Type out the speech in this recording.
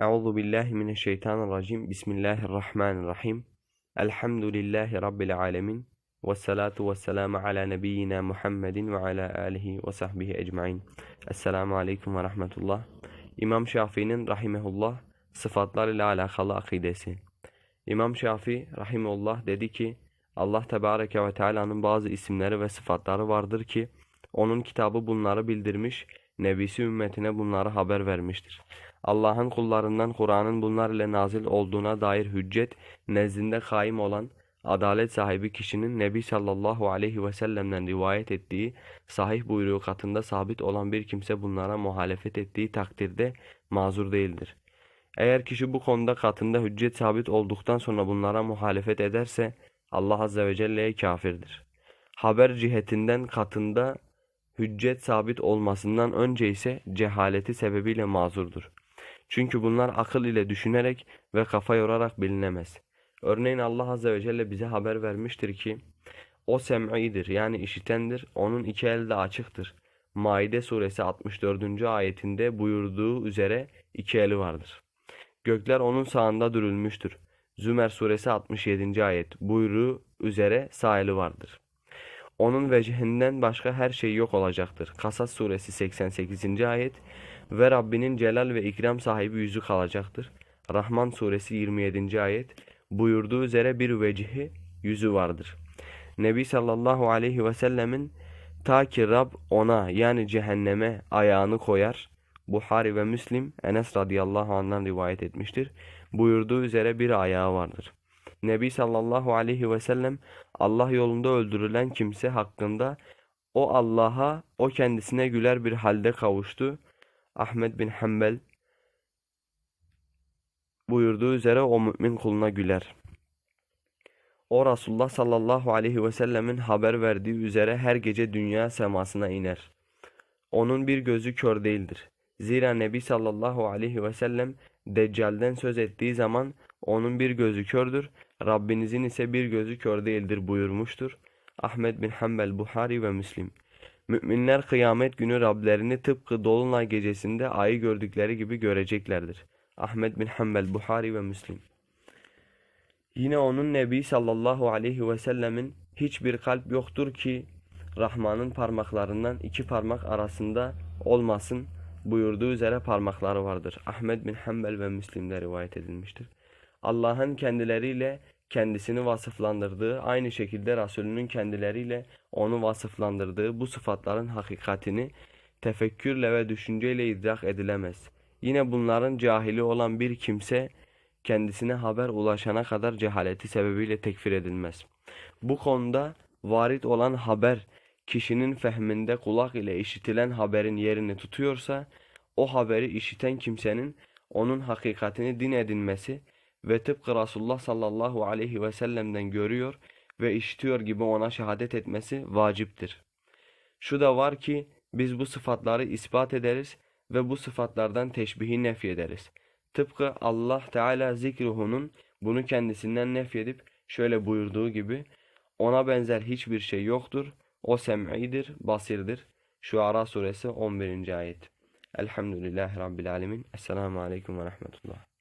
Euzu billahi mineşşeytanirracim. Bismillahirrahmanirrahim. Elhamdülillahi rabbil alamin. Ves salatu vesselamu ala nebiyyina Muhammedin ve ala alihi ve sahbihi ecmaîn. Esselamu aleyküm ve rahmetullah. İmam Şafii'nin rahimehullah sıfatlar ile alakalı akidesi. İmam Şafii rahimehullah dedi ki Allah Tebareke ve Teala'nın bazı isimleri ve sıfatları vardır ki onun kitabı bunları bildirmiş, nebisi ümmetine bunları haber vermiştir. Allah'ın kullarından Kur'an'ın bunlar ile nazil olduğuna dair hüccet nezdinde kaim olan adalet sahibi kişinin Nebi sallallahu aleyhi ve sellem'den rivayet ettiği sahih buyruğu katında sabit olan bir kimse bunlara muhalefet ettiği takdirde mazur değildir. Eğer kişi bu konuda katında hüccet sabit olduktan sonra bunlara muhalefet ederse Allah azze ve celle'ye kafirdir. Haber cihetinden katında hüccet sabit olmasından önce ise cehaleti sebebiyle mazurdur. Çünkü bunlar akıl ile düşünerek ve kafa yorarak bilinemez. Örneğin Allah Azze ve Celle bize haber vermiştir ki o sem'idir yani işitendir, onun iki eli de açıktır. Maide suresi 64. ayetinde buyurduğu üzere iki eli vardır. Gökler onun sağında dürülmüştür. Zümer suresi 67. ayet buyruğu üzere sağ eli vardır. Onun vecihinden başka her şey yok olacaktır. Kasas suresi 88. ayet ve Rabbinin celal ve ikram sahibi yüzü kalacaktır. Rahman suresi 27. ayet buyurduğu üzere bir vecihi yüzü vardır. Nebi sallallahu aleyhi ve sellemin ta ki Rab ona yani cehenneme ayağını koyar. Buhari ve Müslim Enes radıyallahu anh'dan rivayet etmiştir. Buyurduğu üzere bir ayağı vardır. Nebi sallallahu aleyhi ve sellem Allah yolunda öldürülen kimse hakkında o Allah'a o kendisine güler bir halde kavuştu. Ahmet bin Hanbel buyurduğu üzere o mümin kuluna güler. O Resulullah sallallahu aleyhi ve sellemin haber verdiği üzere her gece dünya semasına iner. Onun bir gözü kör değildir. Zira Nebi sallallahu aleyhi ve sellem Deccal'den söz ettiği zaman onun bir gözü kördür, Rabbinizin ise bir gözü kör değildir buyurmuştur. Ahmet bin Hanbel, Buhari ve Müslim. Müminler kıyamet günü Rablerini tıpkı Dolunay gecesinde ayı gördükleri gibi göreceklerdir. Ahmet bin Hanbel, Buhari ve Müslim. Yine onun Nebi sallallahu aleyhi ve sellemin hiçbir kalp yoktur ki Rahman'ın parmaklarından iki parmak arasında olmasın buyurduğu üzere parmakları vardır. Ahmet bin Hanbel ve Müslim'de rivayet edilmiştir. Allah'ın kendileriyle kendisini vasıflandırdığı, aynı şekilde Resulünün kendileriyle onu vasıflandırdığı bu sıfatların hakikatini tefekkürle ve düşünceyle idrak edilemez. Yine bunların cahili olan bir kimse kendisine haber ulaşana kadar cehaleti sebebiyle tekfir edilmez. Bu konuda varit olan haber kişinin fehminde kulak ile işitilen haberin yerini tutuyorsa o haberi işiten kimsenin onun hakikatini din edinmesi ve tıpkı Resulullah sallallahu aleyhi ve sellem'den görüyor ve işitiyor gibi ona şehadet etmesi vaciptir. Şu da var ki biz bu sıfatları ispat ederiz ve bu sıfatlardan teşbihi nefy ederiz. Tıpkı Allah Teala zikruhunun bunu kendisinden nefyedip şöyle buyurduğu gibi ona benzer hiçbir şey yoktur. O sem'idir, basirdir. Şuara suresi 11. ayet. Elhamdülillahi Rabbil alemin. Esselamu aleyküm ve rahmetullah.